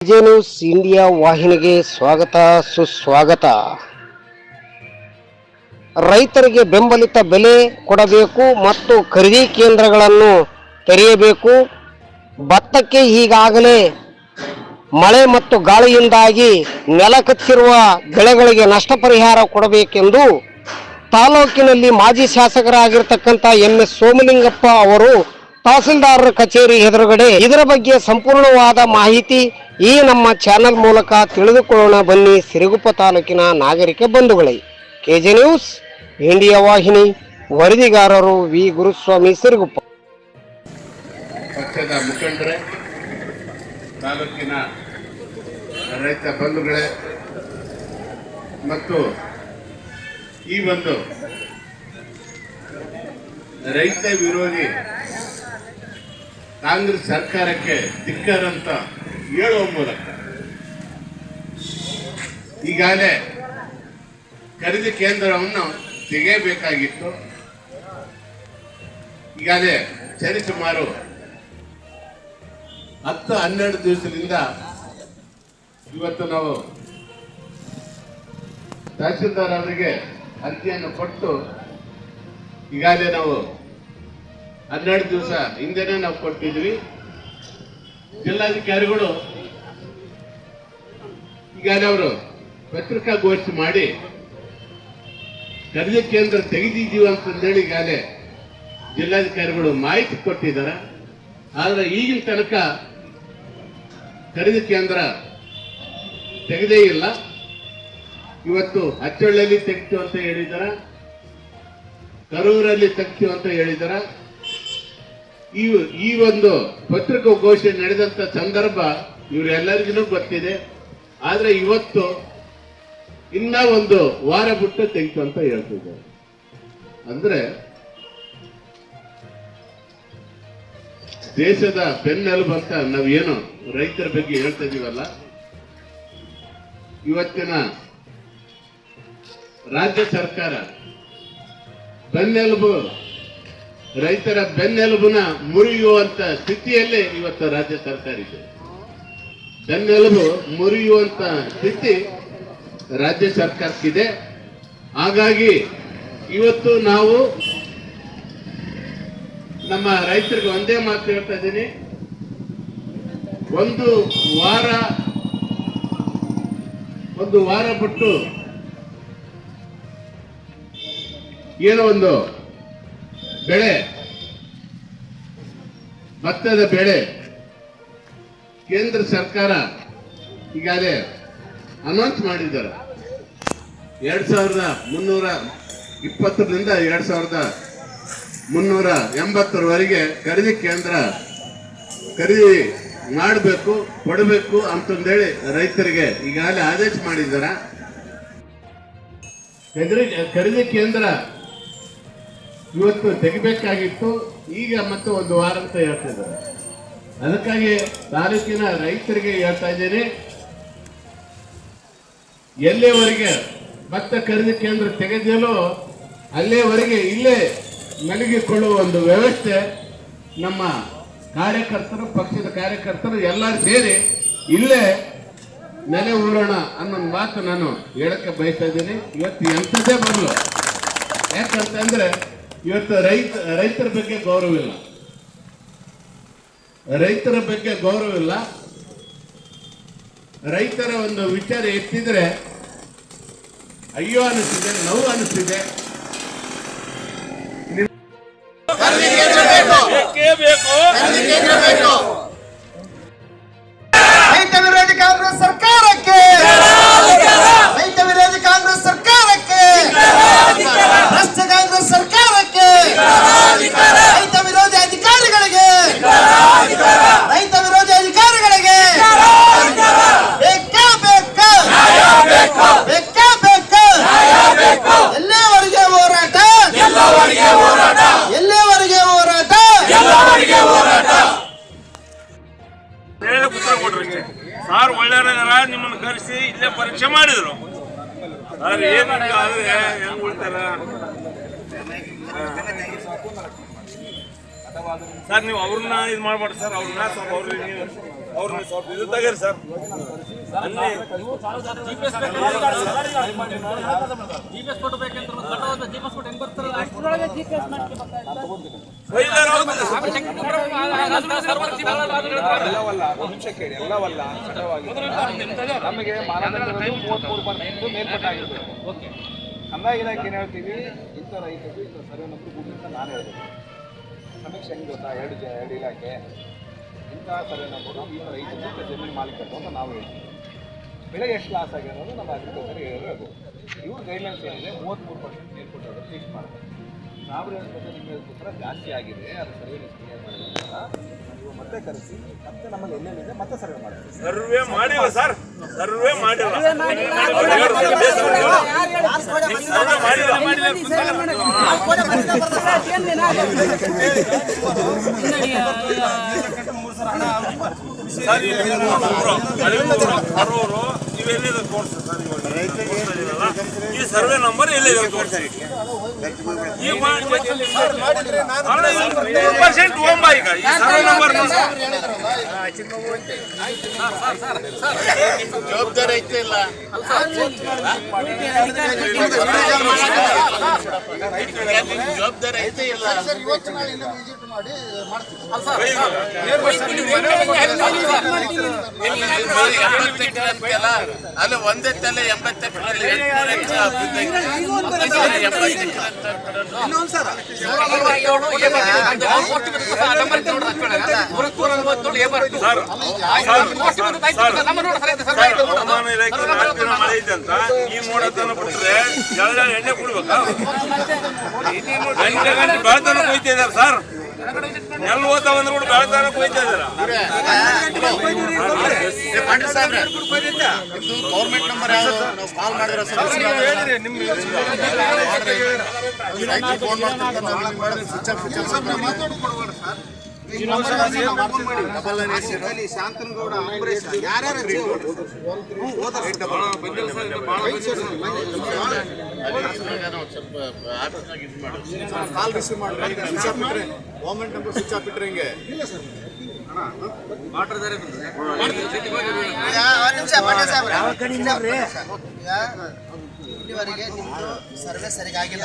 ವಿಜಯ India ವಾಹಿನಿಗೆ ಸ್ವಾಗತ, ಸುಸ್ವಾಗತ. ರೈತರಿಗೆ ಬೆಂಬಲಿತ ಬೆಲೆ ಕೊಡಬೇಕು ಮತ್ತು ಖರೀದಿ ಕೇಂದ್ರಗಳನ್ನು ತೆರೆಯಬೇಕು. ಭತ್ತಕ್ಕೆ ಈಗಾಗಲೇ ಮಳೆ ಮತ್ತು ಗಾಳಿಯಿಂದಾಗಿ ನೆಲ ಕಚ್ಚಿರುವ ಬೆಳೆಗಳಿಗೆ ನಷ್ಟ ಪರಿಹಾರ ಕೊಡಬೇಕೆಂದು ತಾಲೂಕಿನಲ್ಲಿ ಮಾಜಿ ಶಾಸಕರಾಗಿರ್ತಕ್ಕಂಥ ಎಂ ಎಸ್ ಸೋಮಲಿಂಗಪ್ಪ ಅವರು ತಹಸೀಲ್ದಾರರ ಕಚೇರಿ ಎದುರುಗಡೆ ಇದರ ಬಗ್ಗೆ ಸಂಪೂರ್ಣವಾದ ಮಾಹಿತಿ ಈ ನಮ್ಮ ಚಾನೆಲ್ ಮೂಲಕ ತಿಳಿದುಕೊಳ್ಳೋಣ. ಬನ್ನಿ ಸಿರಿಗುಪ್ಪ ತಾಲೂಕಿನ ನಾಗರಿಕ ಬಂಧುಗಳೇ. ಕೆಜೆ ನ್ಯೂಸ್, ಇಂಡಿಯಾ ವಾಹಿನಿ, ವರದಿಗಾರರು ವಿ. ಗುರುಸ್ವಾಮಿ ಸಿರಿಗುಪ್ಪ. ಪಕ್ಷದ ಮುಖಂಡರೇ, ತಾಲೂಕಿನ ರೈತ ಬಂಧುಗಳೇ, ಮತ್ತು ಈ ಒಂದು ರೈತ ವಿರೋಧಿ ಕಾಂಗ್ರೆಸ್ ಸರ್ಕಾರಕ್ಕೆ ಧಿಕ್ಕರಂತ ಹೇಳುವ ಮೂಲಕ ಈಗಾಗಲೇ ಖರೀದಿ ಕೇಂದ್ರವನ್ನು ತೆಗೆಯಬೇಕಾಗಿತ್ತು. ಈಗಾಗಲೇ ಸರಿಸುಮಾರು ಹತ್ತು ಹನ್ನೆರಡು ದಿವಸದಿಂದ ಇವತ್ತು ನಾವು ತಹಸೀಲ್ದಾರ್ ಅವರಿಗೆ ಅರ್ಜಿಯನ್ನು ಕೊಟ್ಟು ಈಗಾಗಲೇ ನಾವು ಹನ್ನೆರಡು ದಿವಸ ಹಿಂದೆನೇ ನಾವು ಕೊಟ್ಟಿದ್ವಿ ಜಿಲ್ಲಾಧಿಕಾರಿಗಳು ಈಗಾಗಲೇ ಅವರು ಪತ್ರಿಕಾಗೋಷ್ಠಿ ಮಾಡಿ, ಖರೀದಿ ಕೇಂದ್ರ ತೆಗೆದಿದ್ದೀವಿ ಅಂತಂದೇಳಿ ಈಗಾಗಲೇ ಜಿಲ್ಲಾಧಿಕಾರಿಗಳು ಮಾಹಿತಿ ಕೊಟ್ಟಿದ್ದಾರೆ. ಆದರೆ ಈಗಿನ ತನಕ ಖರೀದಿ ಕೇಂದ್ರ ತೆಗೆದೇ ಇಲ್ಲ. ಇವತ್ತು ಹಚ್ಚಳ್ಳಿಯಲ್ಲಿ ತೆಗಿತೀವಿ ಅಂತ ಹೇಳಿದಾರ ಕರೂರಲ್ಲಿ ತೆಗಿತೀವಿ ಅಂತ ಹೇಳಿದಾರ ಈ ಈ ಒಂದು ಪತ್ರಿಕಾಗೋಷ್ಠಿ ನಡೆದಂತ ಸಂದರ್ಭ ಇವರೆಲ್ಲರಿಗೂ ಗೊತ್ತಿದೆ. ಆದ್ರೆ ಇವತ್ತು ಇನ್ನ ಒಂದು ವಾರ ಬಿಟ್ಟು ತೆಗಿತು ಅಂತ ಹೇಳ್ತಿದ್ದಾರೆ. ಅಂದ್ರೆ ದೇಶದ ಬೆನ್ನೆಲುಬು ಅಂತ ನಾವೇನು ರೈತರ ಬಗ್ಗೆ ಹೇಳ್ತಾ ಇದೀವಲ್ಲ? ಇವತ್ತಿನ ರಾಜ್ಯ ಸರ್ಕಾರ ಬೆನ್ನೆಲುಬು ರೈತರ ಬೆನ್ನೆಲುಬುನ ಮುರಿಯುವಂತ ಸ್ಥಿತಿಯಲ್ಲೇ ಇವತ್ತು ರಾಜ್ಯ ಸರ್ಕಾರ ಇದೆ. ಬೆನ್ನೆಲುಬು ಮುರಿಯುವಂತ ಸ್ಥಿತಿ ರಾಜ್ಯ ಸರ್ಕಾರಕ್ಕಿದೆ. ಹಾಗಾಗಿ ಇವತ್ತು ನಾವು ನಮ್ಮ ರೈತರಿಗೆ ಒಂದೇ ಮಾತು ಹೇಳ್ತಾ ಇದ್ದೀನಿ. ಒಂದು ವಾರ ಒಂದು ವಾರ ಬಿಟ್ಟು ಏನೋ ಒಂದು ಬೆಳೆ. ಭತ್ತದ ಬೆಳೆ. ಕೇಂದ್ರ ಸರ್ಕಾರ ಈಗಾಗಲೇ ಅನೌನ್ಸ್ ಮಾಡಿದ್ದಾರೆ. ಎರಡ್ ಸಾವಿರದ ಮುನ್ನೂರ ಇಪ್ಪತ್ತರಿಂದ ಎರಡ್ ಸಾವಿರದ ಮುನ್ನೂರ ಎಂಬತ್ತರವರೆಗೆ ಖರೀದಿ ಕೇಂದ್ರ ಖರೀದಿ ಮಾಡಬೇಕು, ಕೊಡಬೇಕು ಅಂತಂದೇಳಿ ರೈತರಿಗೆ ಈಗಾಗಲೇ ಆದೇಶ ಮಾಡಿದ್ದಾರೆ? ಖರೀದಿ ಕೇಂದ್ರ ಇವತ್ತು ತೆಗಿಬೇಕಾಗಿತ್ತು. ಈಗ ಮತ್ತೆ ಒಂದು ವಾರ ಅಂತ ಹೇಳ್ತಿದ್ದಾರೆ ಅದಕ್ಕಾಗಿ ತಾಲೂಕಿನ ರೈತರಿಗೆ ಹೇಳ್ತಾ ಇದ್ದೀನಿ. ಎಲ್ಲಿಯವರೆಗೆ ಭತ್ತ ಖರೀದಿ ಕೇಂದ್ರ ತೆಗೆದಿಲ್ಲೋ ಅಲ್ಲಿಯವರೆಗೆ ಇಲ್ಲೇ ಮಲಗಿಕೊಳ್ಳುವ ಒಂದು ವ್ಯವಸ್ಥೆ ನಮ್ಮ ಕಾರ್ಯಕರ್ತರು, ಪಕ್ಷದ ಕಾರ್ಯಕರ್ತರು ಎಲ್ಲರೂ ಸೇರಿ ಇಲ್ಲೇ ನೆಲೆ ಊರೋಣ ಅನ್ನೋ ಮಾತು ನಾನು ಹೇಳಕ್ಕೆ ಬಯಸ್ತಾ ಇದ್ದೀನಿ. ಇವತ್ತು ಎಂಥದ್ದೇ ಬರಲು ಯಾಕಂತಂದ್ರೆ ಇವತ್ತು ರೈತ ರೈತರ ಬಗ್ಗೆ ಗೌರವ ಇಲ್ಲ ರೈತರ ಬಗ್ಗೆ ಗೌರವ ಇಲ್ಲ ರೈತರ ಒಂದು ವಿಚಾರ ಎತ್ತಿದ್ರೆ ಅಯ್ಯೋ ಅನಿಸ್ತಿದೆ ನೋವು ಅನಿಸ್ತಿದೆ. ಬೇಕೇ. ರೈತ ವಿರೋಧಿ ಅಧಿಕಾರಿಗಳಿಗೆ. ರೈತ ವಿರೋಧಿ ಅಧಿಕಾರಿಗಳಿಗೆ. ಬೇಕಾ ಬೇಕಾ. ಬೇಕಾ. ಬೇಕಾ ಎಲ್ಲಿವರೆಗೆ ಹೋರಾಟ. ಎಲ್ಲಿವರೆಗೆ ಹೋರಾಟ. ಸಾರ್ ಒಳ್ಳೆಯವರ ನಿಮ್ಮನ್ನ ಕರೆಸಿ ಇಲ್ಲೇ ಪರೀಕ್ಷೆ ಮಾಡಿದ್ರು. ಆದ್ರೆ ಏನು ಆದ್ರೆ ಹೆಂಗ್ ಉಳ್ತಾರ? ಸರ್, ನೀವು ಅವ್ರನ್ನ ಇದು ಮಾಡ್ಬೇಡಿ ಸರ್. ಅವ್ರನ್ನ ಸ್ವಲ್ಪ ಅವ್ರಿಗೆ ಅವ್ರನ್ನ ಸ್ವಲ್ಪ ಇದು ತಗರಿ ಸರ್. ಮೇಲ್ಪಟ್ಟಾಗಿರ್ಬೇಕು ಕಂದಾಯ ಇಲಾಖೆ ಏನ್ ಹೇಳ್ತೀವಿ? ಇಂಥ ರೈತರು ಇಂಥ ಸರ್ವೆ ನಂಬರ್ ಭೂಮಿ ಅಂತ ನಾನು ಹೇಳ್ತೀನಿ ಸಮೀಕ್ಷೆ ಹೆಂಗೆ ಗೊತ್ತಾ? ಎರಡು ಜ ಎರಡು ಇಲಾಖೆ. ಇಂಥ ಸರ್ವೆ ನಂಬರು ಈ ರೈತರು ಇಂಥ ಜಮೀನು ಮಾಲೀಕರು ಅಂತ ನಾವು ಹೇಳ್ತೀವಿ. ಬೆಳೆ ಎಷ್ಟು ಲಾಸ್ ಆಗಿದೆ ಅನ್ನೋದು ನಮ್ಮ ಅಗ್ರಿಕಲ್ಚರ್ ಹೇಳೋದು ಇವ್ರ ಗೈಡ್ಲೈನ್ಸ್ ಏನಿದೆ? ಮೂವತ್ತ್ಮೂರು ಪರ್ಸೆಂಟ್ ಮೇಲ್ಪಟ್ಟವರು ಫಿಕ್ಸ್ ಮಾಡ್ತಾರೆ ನಾವು ಹೇಳ್ಬೇಕು ನಿಮ್ಮ ಪ್ರಕಾರ ಜಾಸ್ತಿ ಆಗಿದೆ ಅದು ಸರ್ವೆ ಕ್ಲಿಯರ್ ಮಾಡಿದ್ರೆ ನೀವು ಮತ್ತೆ ಕರೆಸಿ ಮತ್ತೆ ನಮ್ಮಲ್ಲಿ ಎಲ್ಲೆಲ್ಲಿದೆ ಮತ್ತೆ ಸರ್ವೆ ಮಾಡ್ತೀವಿ ಸರ್ವೆ ಮಾಡಿಲ್ಲ ಸರ್. ಸರ್ವೆ ಮಾಡಿಲ್ಲ. ಈ ಸರ್ವೆ ನಂಬರ್ ಎಲ್ಲಿದೆ ತೋರಿಸಿ. ಜವಾಬ್ದಾರಿ ಐತೆ ಇಲ್ಲ ಜವಾಬ್ದಾರಿ ಐತೆ ಇಲ್ಲ ಅಲ್ಲ ಒಂದೇ ತಲೆ ಎಂಬತ್ತು ಎಕರೆ ಎಂಟುನೂರು ಎಕರೆ ಬಿದ್ದೈತೆ. ಎಂಬತ್ತು ಎಕರೆ ಅಂತ ಸರ್ ಹವಾಮಾನ ಇಲಾಖೆ ನಾಲ್ಕು ದಿನ ಮಳೆ ಇದೆ ಅಂತ ಈ ಮೋಡ ತನ ಬಿಟ್ರೆ ಜಳ ಎಣ್ಣೆ ಕುಡ್ಬೇಕಾ ಗಂಟೆ ಸರ್ ಎಲ್ಲಿ ಹೋಗ್ತಾ ಬಂದ್ರು ಕೂಡ ಬೆಳತನ ಕೊಯ್ತಾ ಇದಾರ ಗೌರ್ಮೆಂಟ್ ನಂಬರ್ ಯಾವ್ದು? ನಾವು ಕಾಲ್ ಮಾಡಿದ್ರೆ ಫೋನ್ ಮಾಡ್ತಾರೆ switch off switch off Shanthanagouda Ambareesh ಯಾರ್ಯಾರು ಕಾಲ್ ರಿಸೀವ್ ಮಾಡಿ. ಸ್ವಿಚ್ ಆಫ್ ಬಿಟ್ರೆ ಗೌರ್ಮೆಂಟ್ ನಂಬರ್ ಸ್ವಿಚ್ ಆಫ್ ಬಿಟ್ರೆ ಹಿಂಗೆ? ಇಲ್ಲಿವರೆಗೆ ನಿಮ್ದು ಸರ್ವೆ ಸರಿಗಾಗಿಲ್ಲ.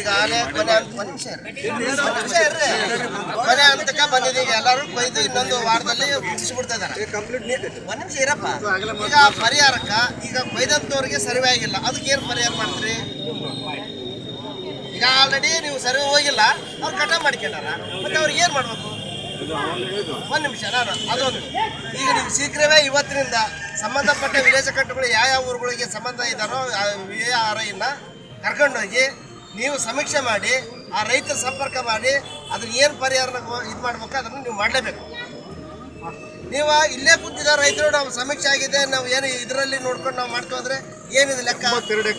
ಈಗಾಗಲೇ ಕೊನೆ ಅಂತ ಒಂದು ನಿಮಿಷ. ಕೊನೆ ಅಂತಕ ಬಂದಿದೆ. ಈಗ ಎಲ್ಲರೂ ಕೊಯ್ದು ಇನ್ನೊಂದು ವಾರದಲ್ಲಿ ಮುಗಿಸ್ಬಿಡ್ತಾ ಇದಾರೆ ಒಂದ್ ನಿಮಿಷ ಇರಪ್ಪ. ಈಗ ಪರಿಹಾರಕ್ಕ ಈಗ ಕೊಯ್ದಂತವ್ರಿಗೆ ಸರ್ವೆ ಆಗಿಲ್ಲ. ಅದಕ್ಕೆ ಏನ್ ಪರಿಹಾರ ಮಾಡ್ತೀರಿ? ಈಗ ಆಲ್ರೆಡಿ ನೀವು ಸರ್ವೆ ಹೋಗಿಲ್ಲ. ಅವ್ರು ಕಟ ಮಾಡ್ಕೊಂಡಾರ. ಮತ್ತೆ ಅವ್ರಿಗೆ ಏನ್ ಮಾಡ್ಬೇಕು? ಒಂದ್ ನಿಮಿಷ ನಾನು ಅದೊಂದು. ಈಗ ನೀವು ಶೀಘ್ರವೇ ಇವತ್ತಿನಿಂದ ಸಂಬಂಧಪಟ್ಟ ವಿಲೇಜ ಕಟ್ಟುಗಳು ಯಾವ ಯಾವ ಊರುಗಳಿಗೆ ಸಂಬಂಧ ಇದ್ದಾರೋ ಆ ಆರ್ ಐನ ಕರ್ಕೊಂಡೋಗಿ ನೀವು ಸಮೀಕ್ಷೆ ಮಾಡಿ ಆ ರೈತರ ಸಂಪರ್ಕ ಮಾಡಿ ಅದನ್ನ ಏನು ಪರಿಹಾರ ಇದು ಮಾಡ್ಬೇಕು ಅದನ್ನು ನೀವು ಮಾಡಲೇಬೇಕು. ನೀವು ಇಲ್ಲೇ ಕುಂತಿದ ರೈತರು ನಾವು ಸಮೀಕ್ಷೆ ಆಗಿದೆ ನಾವು ಏನು ಇದರಲ್ಲಿ ನೋಡ್ಕೊಂಡು ನಾವು ಮಾಡ್ಕೊಂಡ್ರೆ ಏನಿದೆ ಲೆಕ್ಕ?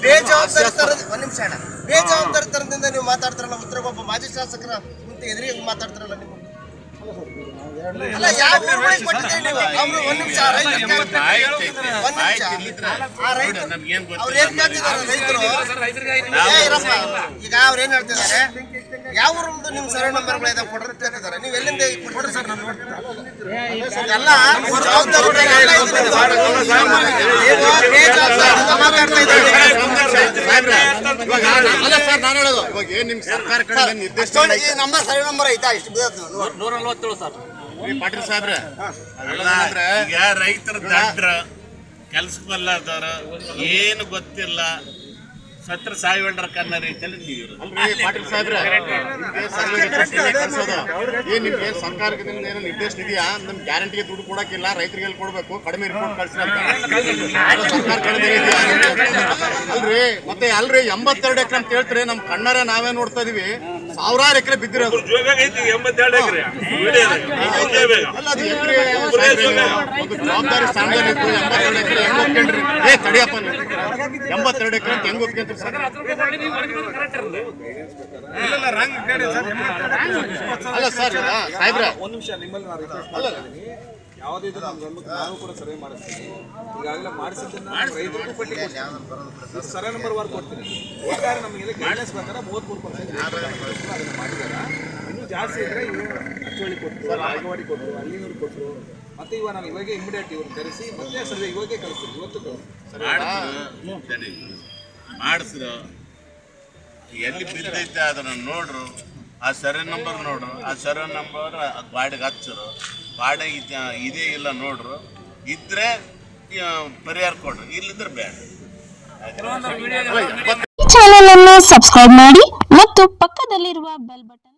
ಬೇಜವಾಬ್ದಾರಿ ತರದ ಒಂದು ನಿಮಿಷ ಅಣ್ಣ. ಬೇಜವಾಬ್ದಾರಿ ತರದಿಂದ ನೀವು ಮಾತಾಡ್ತಾರಲ್ಲ ಉತ್ತರ ಒಬ್ಬ ಮಾಜಿ ಶಾಸಕರ ಮುಂದೆ ಎದುರಿಗೆ ಮಾತಾಡ್ತಾರಲ್ಲ ನೀವು. ಅಲ್ಲ ಯಾವ ಊರುಗಳಿಗೆ ಕೊಟ್ಟಿದ್ದೀರಿ ನೀವು ಅವ್ರು ಒಂದ್ ನಿಮಿಷ ಆ ರೈತರು. ನಿಮಿಷ ಆ. ಅವ್ರು ಏನ್ ಕೇಳ್ತಿದ್ದಾರೆ ರೈತರು ಏ ಇರಪ್ಪ ಈಗ ಅವ್ರು ಏನ್ ಹೇಳ್ತಿದ್ದಾರೆ ಯಾವ ಊರದ್ದು ನಿಮ್ ಸರ್ವೆ ನಂಬರ್ಗಳು ಇದಾವೆ ಕೊಡ್ರಿ ಕೇಳ್ತಿದ್ದಾರೆ ನೀವು ಎಲ್ಲಿಂದ ಕೊಡ್ರಿ ಸರ್ ನಾನು ಎಲ್ಲ ಮಾತಾಡ್ತಾ ಇದ್ದೀರಿ. ಅಲ್ಲ ಸರ್ ನಾನು ಹೇಳೋದು ಇವಾಗ ಏನ್ ನಿಮ್ ಸರ್ಕಾರ ಕಡೆ ನಿರ್ದೇಶನ ಈ ನಂಬರ್ ಸರ್ವೆ ನಂಬರ್ ಐತಾ ಇಷ್ಟು ಬಿದ್ದದ್ದು ನೋಡಿ. ಪಾಟೀಲ್ ಸಾಹೇಬ್ರೆ ಈಗ ರೈತರ ದಂಡ್ರ ಕೆಲ್ಸಕ್ಕೆ ಬಲ್ಲಾರ್ದವ್ರ ಏನು ಗೊತ್ತಿಲ್ಲ. ಸತ್ರ ಸಾಯಿವಂಡ್ರ ಕನ್ನ ರೀತಿಯಲ್ಲಿ ನೀವು ಪಾಟೀಲ್ ಸಾಹೇಬ್ರೆ ಏನ್ ನಿಮ್ಗೆ ಏನ್ ಸರ್ಕಾರಕ್ಕೆ ನಿಮ್ಗೆ ಏನೋ ನಿರ್ದೇಶನ ಇದೆಯಾ? ನಮ್ ಗ್ಯಾರಂಟಿಗೆ ದುಡ್ಡು ಕೊಡಕ್ಕಿಲ್ಲ ರೈತರಿಗೆ ಎಲ್ಲಿ ಕೊಡ್ಬೇಕು? ಕಡಿಮೆ ರಿಪೋರ್ಟ್ ಕಳ್ಸಿ ಸರ್ಕಾರ ಕಡೆ ಇದೆಯಾ? ಅಲ್ರಿ ಮತ್ತೆ ಅಲ್ರಿ ಎಂಬತ್ತೆರಡು ಎಕರೆ ಅಂತ ಹೇಳ್ತಾರೆ ನಮ್ ಕಣ್ಣಾರೆ ನಾವೇ ನೋಡ್ತಾ ಇದೀವಿ. ಸಾವಿರಾರು ಎಕರೆ ಬಿದ್ದಿರೋದು. ಜವಾಬ್ದಾರಿ ಸ್ಥಾನದಲ್ಲಿ ಎಂಬತ್ತೆರಡು ಎಕರೆ ಹೆಂಗ್ ಒಪ್ಕೊಂಡ್ರಿ? ಏ ತಡಿಯಪ್ಪ. ಎಂಬತ್ತೆರಡು ಎಕರೆ ಅಂತ ಹೆಂಗ್ ಒಪ್ಕೊಂಡ್ರಿ ಸರ್? ಅಲ್ಲ ಸರ್ ಸಾಹೇಬ್ರ. ಒಂದು ನಿಮಿಷ ನಿಮ್ಮಲ್ಲಿ ಯಾವುದೇ ಇದು ನಮ್ಮ ಗಮನಕ್ಕೆ ನಾನು ಕೂಡ ಸರ್ವೆ ಮಾಡಿಸ್ತೀವಿ. ಈಗಾಗಲೇ ಮಾಡಿಸಿದ್ದನ್ನ ನಾವು ರೈತರಿಗೂ ಪಟ್ಟಿ ಕೊಡ್ತೀನಿ ಸರ್ವೆ ನಂಬರ್ ವಾರ್ ಕೊಡ್ತೀನಿ ಒಟ್ಟಾರೆ ನಮಗೆ ಗೈಡೆನ್ಸ್ ಪ್ರಕಾರ ಮೂವತ್ಮೂರು ಪರ್ಸೆಂಟ್ ಅದನ್ನು ಮಾಡಿದ್ದಾರೆ ಇನ್ನು ಜಾಸ್ತಿ ಇದ್ರೆ ಇವರು ಕೊಟ್ಟರು ಕೊಟ್ಟರು ಅಲ್ಲಿನೂರು ಕೊಟ್ಟರು ಮತ್ತೆ ಇವಾಗ ನಾನು ಇವಾಗ ಇಮಿಡಿಯೇಟ್ ಇವ್ರನ್ನ ಕರೆಸಿ ಮತ್ತೆ ಸರ್ವೆ ಇವಾಗೇ ಕಳಿಸ್ತೀನಿ ಇವತ್ತು ಮಾಡಿಸಿದ್ರು ಎಲ್ಲಿ ಬಿದ್ದೈತೆ ಅದನ್ನ ನೋಡ್ರು. ಆ ಸರ್ವೆ ನಂಬರ್ ನೋಡ್ರು. ಆ ಸರ್ವೆ ನಂಬರ್ ಗಾಡಿಗೆ ಹಚ್ಚರು. ಗಾಡಿ ಇದೇ ಇಲ್ಲ ನೋಡ್ರು. ಇದ್ರೆ ಪರಿಹಾರ ಕೊಡ್ರಿ. ಇಲ್ಲಿದ್ರೆ ಬೇಡ. ಈ ಚಾನೆಲ್ ಅನ್ನು ಸಬ್ಸ್ಕ್ರೈಬ್ ಮಾಡಿ ಮತ್ತು ಪಕ್ಕದಲ್ಲಿರುವ ಬೆಲ್ ಬಟನ್